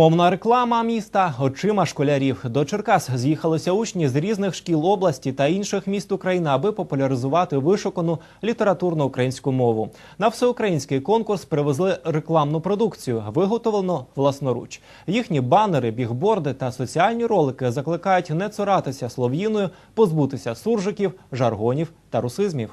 Мовна реклама міста очима школярів. До Черкас з'їхалися учні з різних шкіл області та інших міст України, аби популяризувати вишукану літературну українську мову. На всеукраїнський конкурс привезли рекламну продукцію, виготовлену власноруч. Їхні банери, бігборди та соціальні ролики закликають не цуратися слов'їною, позбутися суржиків, жаргонів та русизмів.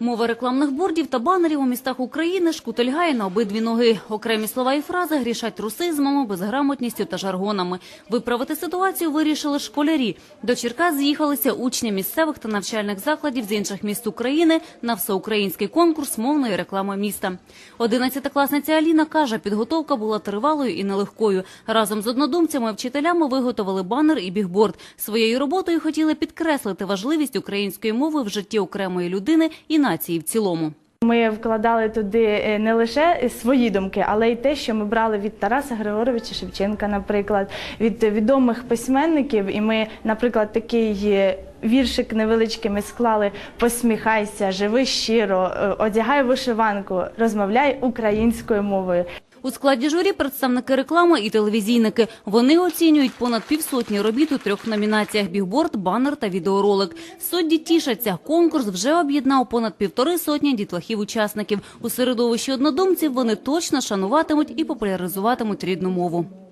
Мова рекламних бордів та банерів у містах України шкутильгає на обидві ноги. Окремі слова і фрази грішать русизмами, безграмотністю та жаргонами. Виправити ситуацію вирішили школярі. До Черкас з'їхалися учні місцевих та навчальних закладів з інших міст України на всеукраїнський конкурс мовної реклами міста. Одинадцятикласниця Аліна каже, підготовка була тривалою і нелегкою. Разом з однодумцями вчителями виготовили банер і бігборд. Своєю роботою хотіли підкреслити важливість української мови в житті окремої людини і нації в цілому. Ми вкладали туди е, не лише свої думки, але й те, що ми брали від Тараса Григоровича Шевченка, наприклад, від відомих письменників. І ми, наприклад, такий е, віршик невеличкий ми склали Посміхайся, живи щиро, е, одягай вишиванку, розмовляй українською мовою. У складі журі представники реклами і телевізійники. Вони оцінюють понад півсотні робіт у трьох номінаціях: бігборд, банер та відеоролик. Судді тішаться. Конкурс вже об'єднав понад півтори сотні дітлахів-учасників. У середовищі однодумців вони точно шануватимуть і популяризуватимуть рідну мову.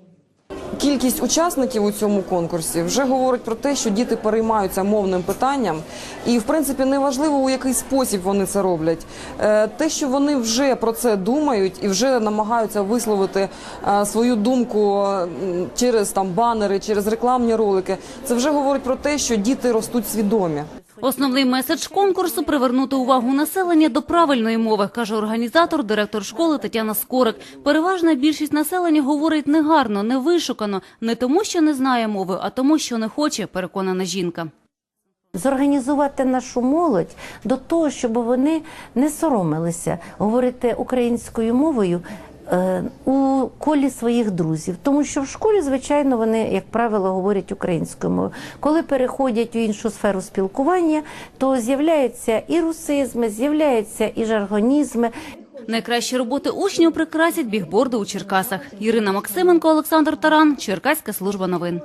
Кількість учасників у цьому конкурсі вже говорить про те, що діти переймаються мовним питанням, і в принципі неважливо у який спосіб вони це роблять. Е, Те, що вони вже про це думають і вже намагаються висловити е, свою думку через там банери, через рекламні ролики, це вже говорить про те, що діти ростуть свідомі. Основний меседж конкурсу привернути увагу населення до правильної мови, каже організатор, директор школи Тетяна Скорик. Переважна більшість населення говорить негарно, невишукано, не тому, що не знає мови, а тому, що не хоче, переконана жінка. зорганізувати нашу молодь до того, щоб вони не соромилися говорити українською мовою. Е, У колі своїх друзів, тому що в школі, звичайно, вони, як правило, говорять українською мовою. Коли переходять у іншу сферу спілкування, то з'являються і русизми, з'являються і жаргонізми, Найкращі роботи учнів прикрасять бігборди у Черкасах. Ірина Максименко, Олександр Таран, Черкаська служба новин.